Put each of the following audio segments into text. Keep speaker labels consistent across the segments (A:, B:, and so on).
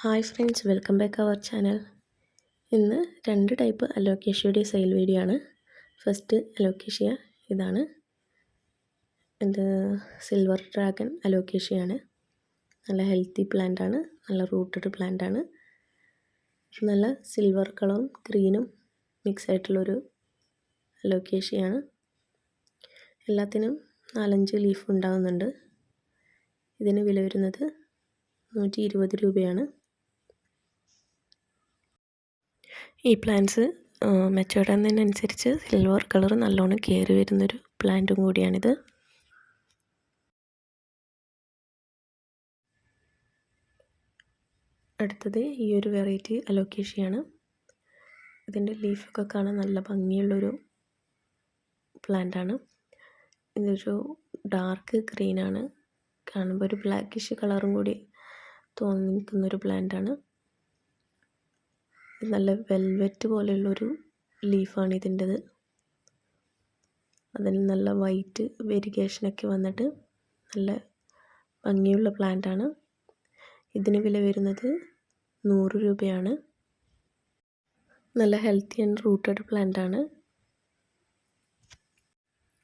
A: Hi friends welcome back our channel. ഇന്ന് രണ്ട് type അലോക്കേഷ്യയുടെ സെയിൽ വീഡിയോ ആണ്. ഫസ്റ്റ് അലോക്കേഷ്യ ഇതാണ്. ഇത് സിൽവർ ഡ്രാഗൺ അലോക്കേഷ്യയാണ് നല്ല ഹെൽത്തി പ്ലാന്റ് ആണ്. നല്ല റൂട്ടഡ് പ്ലാന്റ് ആണ്. നല്ല സിൽവർ കളറും ഗ്രീനും മിക്സ് ആയിട്ടുള്ളൊരു അലോക്കേഷ്യയാണ് എല്ലാത്തിനും നാലഞ്ച് ലീഫ് ഉണ്ടാകുന്നുണ്ട് ഇതിന് വില വരുന്നത് നൂറ്റി ഇരുപത് രൂപയാണ്. ഈ പ്ലാന്റ്സ് മെച്ചോർഡാകുന്നതിനനുസരിച്ച് സിൽവർ കളർ നല്ലോണം കയറി വരുന്നൊരു പ്ലാന്റും കൂടിയാണിത്. അടുത്തത് ഈ ഒരു വെറൈറ്റി അലോക്കേഷ്യയാണ് ഇതിന്റെ ലീഫൊക്കെ കാണാൻ നല്ല ഭംഗിയുള്ളൊരു പ്ലാന്റാണ് ഇതൊരു ഡാർക്ക് ഗ്രീനാണ് കാണുമ്പോൾ ഒരു ബ്ലാക്കിഷ് കളറും കൂടി തോന്നിക്കുന്നൊരു പ്ലാന്റാണ് നല്ല വെൽവെറ്റ് പോലെയുള്ളൊരു ലീഫാണ് ഇതിന്റെത് അതിൽ നല്ല വൈറ്റ് വെരിഗേഷനൊക്കെ വന്നിട്ട് നല്ല ഭംഗിയുള്ള ആണ്. ഇതിന് വില വരുന്നത് നൂറ് രൂപയാണ് നല്ല ഹെൽത്തി ആൻഡ് റൂട്ടഡ് പ്ലാന്റ് ആണ്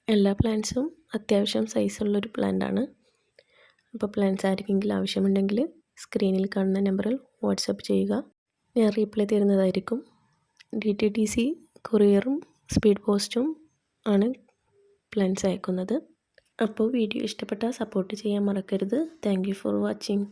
A: എല്ലാ പ്ലാന്റ്സും അത്യാവശ്യം സൈസുള്ളൊരു ആണ്. അപ്പോൾ പ്ലാന്റ്സ് ആർക്കെങ്കിലും ആവശ്യമുണ്ടെങ്കിൽ സ്ക്രീനിൽ കാണുന്ന നമ്പറിൽ വാട്സപ്പ് ചെയ്യുക ഞാൻ റീപ്ലൈ തരുന്നതായിരിക്കും. ഡി ടി ടി സി കൊറിയറും സ്പീഡ് പോസ്റ്റും ആണ് പ്ലാൻസ് അയക്കുന്നത്. അപ്പോൾ വീഡിയോ ഇഷ്ടപ്പെട്ടാൽ സപ്പോർട്ട് ചെയ്യാൻ മറക്കരുത്. Thank for watching.